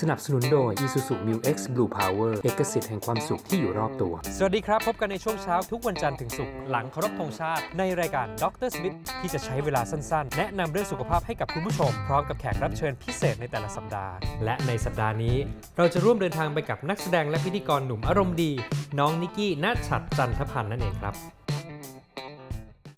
สนับสนุนโดย Isuzu Mu X Blue Power เอกสิทธิ์แห่งความสุขที่อยู่รอบตัว สวัสดีครับ พบกันในช่วงเช้าทุกวันจันทร์ถึงศุกร์หลังเคารพธงชาติ ในรายการดรสมิธที่จะใช้เวลาสั้นๆ แนะนำเรื่องสุขภาพให้กับคุณผู้ชม พร้อมกับแขกรับเชิญพิเศษในแต่ละสัปดาห์ และในสัปดาห์นี้ เราจะร่วมเดินทางไปกับนักแสดงและพิธีกรหนุ่มอารมณ์ดี น้องนิกกี้นาชัดจันทพันธ์นั่นเองครับ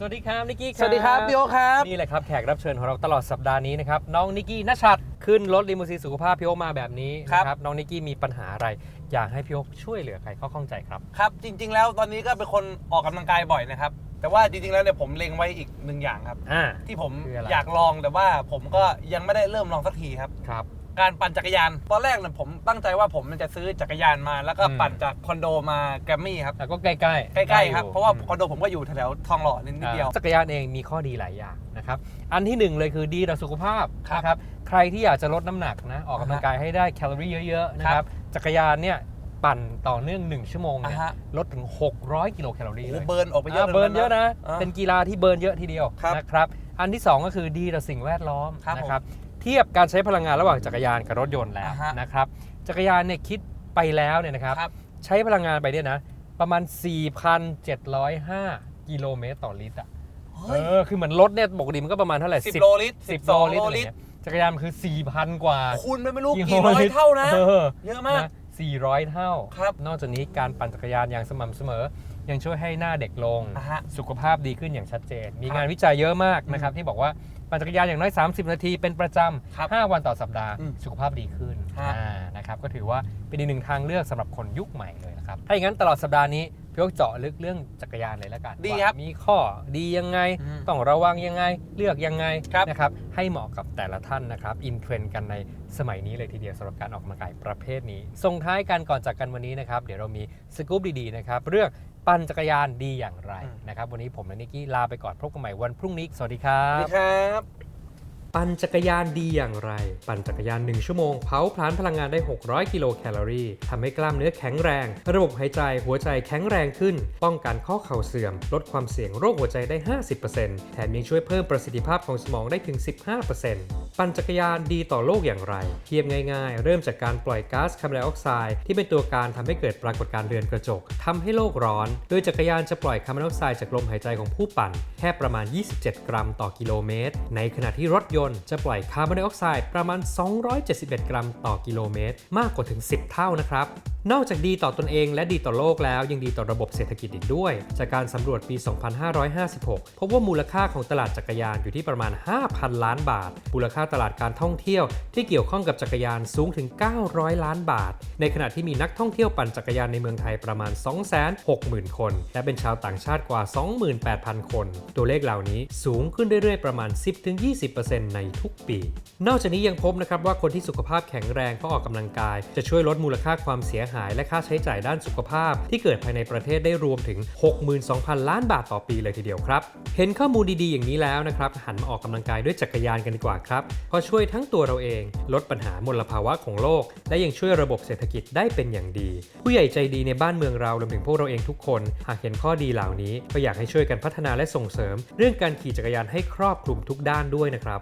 วัสดีครับนิกกี้สวัสดีครับพี่โอคครับ นี่แหละครับแขกรับเชิญของเราตลอดสัปดาห์นี้นะครับน้องนิกกี้นาชัดขึ้นรถลิมูซีนสุขภาพพี่โอมาแบบนี้ครับนะครับน้องนิกกี้มีปัญหาอะไร อยากให้พี่โอช่วยเหลือใครข้อข้องใจครับครับ จริง ๆ แล้วตอนนี้ก็เป็นคนออกกำลังกายบ่อยนะครับแต่ว่าจริงๆแล้วเนี่ยผมเล็งไว้อีกหนึ่งอย่างครับอ่าที่ผมคืออะไรอยากลองแต่ว่าผมก็ยังไม่ได้เริ่มลองสักทีครับครับ การปั่นจักรยาน ตอนแรกเนี่ยผมตั้งใจว่าผมจะซื้อจักรยานมา แล้วก็อืมปั่นจากคอนโดมาแกรมมี่ครับ แต่ก็ใกล้ๆใกล้ๆครับอยู่เพราะว่าอืมคอนโดผมก็อยู่แถวๆทองหล่อนิดเดียวอ่าจักรยานเองมีข้อดีหลายอย่างนะครับ อันที่หนึ่งเลยคือดีต่อสุขภาพครับนะครับ ใครที่อยากจะลดน้ำหนักนะ ออกกำลังกายให้ได้แคลอรี่เยอะๆนะคครัรับบจักรยานเนี่ยปั่นต่อเนื่อง 1 ชั่วโมงเนี่ยอ่าฮะลดถึง 600 กิโลแคลอรี่โอ้เลโหยเบิร์นออกไปเยอะอ่าเบิร์นเยอะนะอ่าเป็นกีฬาที่เบิร์นเยอะทีเดียวครับนะครับ อันที่สองก็คือดีต่อสิ่งแวดล้อมครับนะครับ เทียบการใช้พลังงานระหว่างจักรยานกับรถยนต์แล้วอ่าฮะ นะครับ จักรยานเนี่ยคิดไปแล้วเนี่ยนะครับ ครับ ใช้พลังงานไปเนี่ยนะ ประมาณ 4,705 กิโลเมตรต่อลิตรอะเฮ้ยเออคือเหมือนรถเนี่ยปกติมันก็ประมาณเท่าไหร่สิบโลลิตรสิบสิบสองโลลิตรโลอะไรลิตรเงี้ยจักรยานมันคือ 4,000 กว่าคูณไปไม่รู้กิกี่โลร้อยลิตรเท่านะเออเยอะมากนะ 400 เท่า ครับนอกจากนี้การปั่นจักรยานอย่างสม่ำเสมอ ยังช่วยให้หน้าเด็กลง อ่าฮะสุขภาพดีขึ้นอย่างชัดเจน มีครับงานวิจัยเยอะมากนะครับ ที่บอกว่าปั่นจักรยานอย่างน้อย 30 นาทีเป็นประจครับำ 5 วันต่อสัปดาห์ อืมสุขภาพดีขึ้นฮะ อ่านะครับ ก็ถือว่าเป็นอีกหนึ่งทางเลือกสำหรับคนยุคใหม่เลยนะครับ ถ้าอย่างนั้นตลอดสัปดาห์นี้ พี่โอ๊คเจาะลึกเรื่องจักรยานเลยแล้วกันดีว่าครับมีข้อดียังไง อืม ต้องระวังยังไง เลือกยังไงครับนะครับ ให้เหมาะกับแต่ละท่านนะครับ อินเทรนด์กันในสมัยนี้เลยทีเดียวสำหรับการออกกำลังกายประเภทนี้ ส่งท้ายกันก่อนจากกันวันนี้นะครับ เดี๋ยวเรามีสกู๊ปดีๆนะครับ เรื่องปั่นจักรยานดีอย่างไรอืม นะครับ วันนี้ผมและนิกกี้ลาไปก่อนพบกันใหม่วันพรุ่งนี้ สวัสดีครัสวัสบ ดีครับ ปั่นจักรยานดีอย่างไร ปั่นจักรยาน 1 ชั่วโมง เผาผลาญพลังงานได้ 600 กิโลแคลอรี่ทำให้กล้ามเนื้อแข็งแรง ระบบหายใจหัวใจแข็งแรงขึ้น ป้องกันข้อเข่าเสื่อม ลดความเสี่ยงโรคหัวใจได้ 50%แถมยังช่วยเพิ่มประสิทธิภาพของสมองได้ถึง 15%ปั่นจักรยานดีต่อโลกอย่างไร เทียบง่ายๆ เริ่มจากการปล่อยก๊าซคาร์บอนไดออกไซด์ที่เป็นตัวการทำให้เกิดปรากฏการณ์เรือนกระจกทำให้โลกร้อน โดยจักรยานจะปล่อยคาร์บอนไดออกไซด์จากลมหายใจของผู้ปั่น แค่ประมาณ 27 กรัมต่อกิโลเมตร ในขณะที่รถยนต์จะปล่อยคาร์บอนไดออกไซด์ประมาณ 271 กรัมต่อกิโลเมตร มากกว่าถึง 10 เท่านะครับ นอกจากดีต่อตนเองและดีต่อโลกแล้วยังดีต่อระบบเศรษฐกิจอีกด้วย จากการสำรวจปี 2556 พบว่ามูลค่าของตลาดจักรยานอยู่ที่ประมาณ 5,000 ล้านบาท มูลค่าตลาดการท่องเที่ยวที่เกี่ยวข้องกับจักรยานสูงถึง 900 ล้านบาท ในขณะที่มีนักท่องเที่ยวปั่นจักรยานในเมืองไทยประมาณ 260,000 คน และเป็นชาวต่างชาติกว่า 28,000 คน ตัวเลขเหล่านี้สูงขึ้นเรื่อยๆประมาณ 10-20%ในทุกปี นอกจากนี้ยังพบนะครับว่าคนที่สุขภาพแข็งแรงเพราะออกกำลังกาย จะช่วยลดมูลค่าความเสียหายและค่าใช้จ่ายด้านสุขภาพ ที่เกิดภายในประเทศได้รวมถึง 62,000 ล้านบาทต่อปีเลยทีเดียวครับ เห็นข้อมูลดีๆอย่างนี้แล้วนะครับ หันมาออกกำลังกายด้วยจักรยานกันดีกว่าครับเพราะช่วยทั้งตัวเราเอง ลดปัญหามลภาวะของโลก และยังช่วยระบบเศรษฐกิจได้เป็นอย่างดี ผู้ใหญ่ใจดีในบ้านเมืองเรารวมถึงพวกเราเองทุกคน หากเห็นข้อดีเหล่านี้ ก็อยากให้ช่วยกันพัฒนาและส่งเสริม เรื่องการขี่จักรยานให้ครอบคลุมทุกด้านด้วยนะครับ